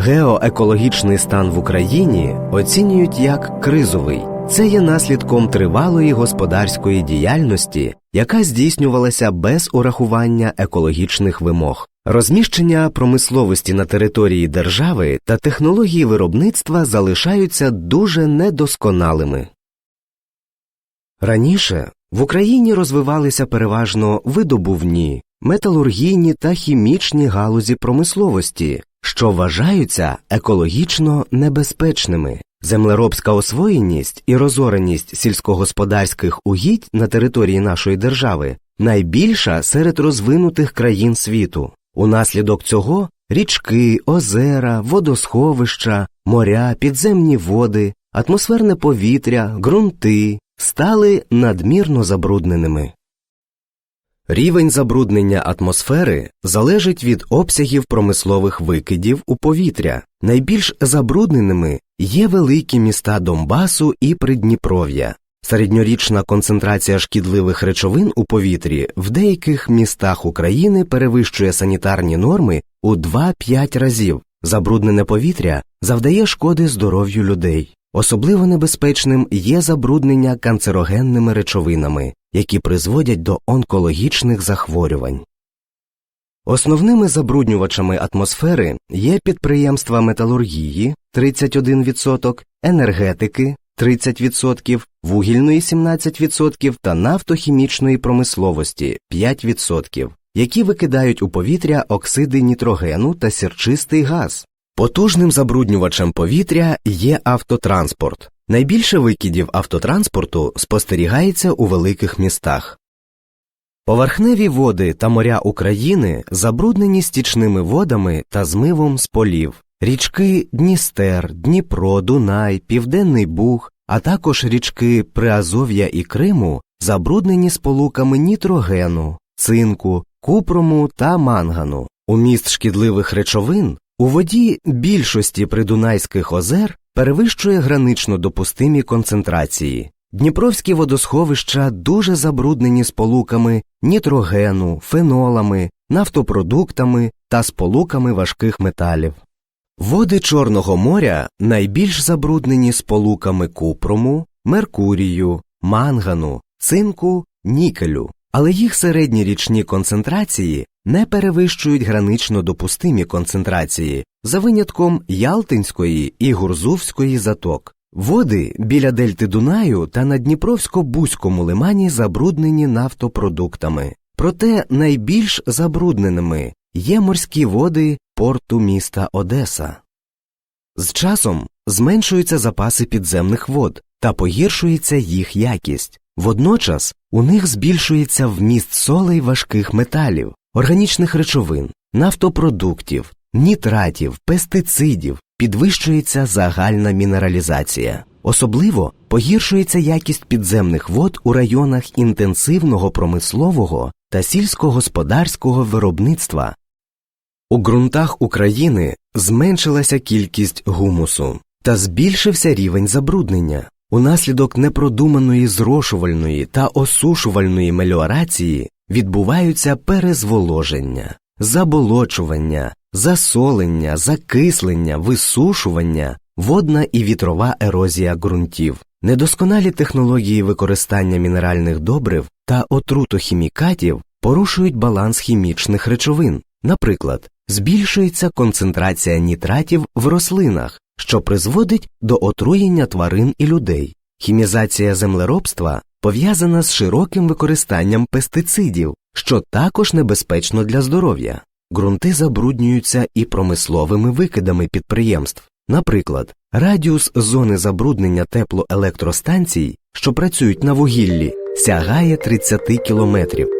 Геоекологічний стан в Україні оцінюють як кризовий. Це є наслідком тривалої господарської діяльності, яка здійснювалася без урахування екологічних вимог. Розміщення промисловості на території держави та технології виробництва залишаються дуже недосконалими. Раніше в Україні розвивалися переважно видобувні, металургійні та хімічні галузі промисловості, що вважаються екологічно небезпечними. Землеробська освоєність і розореність сільськогосподарських угідь на території нашої держави найбільша серед розвинутих країн світу. Унаслідок цього річки, озера, водосховища, моря, підземні води, атмосферне повітря, ґрунти стали надмірно забрудненими. Рівень забруднення атмосфери залежить від обсягів промислових викидів у повітря. Найбільш забрудненими є великі міста Донбасу і Придніпров'я. Середньорічна концентрація шкідливих речовин у повітрі в деяких містах України перевищує санітарні норми у 2-5 разів. Забруднене повітря завдає шкоди здоров'ю людей. Особливо небезпечним є забруднення канцерогенними речовинами, які призводять до онкологічних захворювань. Основними забруднювачами атмосфери є підприємства металургії 31%, енергетики 30%, вугільної 17% та нафтохімічної промисловості 5%, які викидають у повітря оксиди нітрогену та сірчистий газ. Потужним забруднювачем повітря є автотранспорт. Найбільше викидів автотранспорту спостерігається у великих містах. Поверхневі води та моря України забруднені стічними водами та змивом з полів. Річки Дністер, Дніпро, Дунай, Південний Буг, а також річки Приазов'я і Криму забруднені сполуками нітрогену, цинку, купрому та мангану. Уміст шкідливих речовин у воді більшості придунайських озер перевищує гранично допустимі концентрації. Дніпровські водосховища дуже забруднені сполуками нітрогену, фенолами, нафтопродуктами та сполуками важких металів. Води Чорного моря найбільш забруднені сполуками купрому, меркурію, мангану, цинку, нікелю, але їх середні річні концентрації не перевищують гранично допустимі концентрації за винятком Ялтинської і Гурзувської заток. Води біля дельти Дунаю та на Дніпровсько-Бузькому лимані забруднені нафтопродуктами, проте найбільш забрудненими є морські води порту міста Одеса. З часом зменшуються запаси підземних вод та погіршується їх якість. Водночас у них збільшується вміст солей важких металів, органічних речовин, нафтопродуктів, нітратів, пестицидів, підвищується загальна мінералізація. Особливо погіршується якість підземних вод у районах інтенсивного промислового та сільськогосподарського виробництва. У ґрунтах України зменшилася кількість гумусу та збільшився рівень забруднення. Унаслідок непродуманої зрошувальної та осушувальної меліорації відбуваються перезволоження, заболочування, засолення, закислення, висушування, водна і вітрова ерозія ґрунтів, недосконалі технології використання мінеральних добрив та отрутохімікатів порушують баланс хімічних речовин, наприклад, збільшується концентрація нітратів в рослинах, що призводить до отруєння тварин і людей. Хімізація землеробства пов'язана з широким використанням пестицидів, що також небезпечно для здоров'я. Ґрунти забруднюються і промисловими викидами підприємств. Наприклад, радіус зони забруднення теплоелектростанцій, що працюють на вугіллі, сягає 30 кілометрів.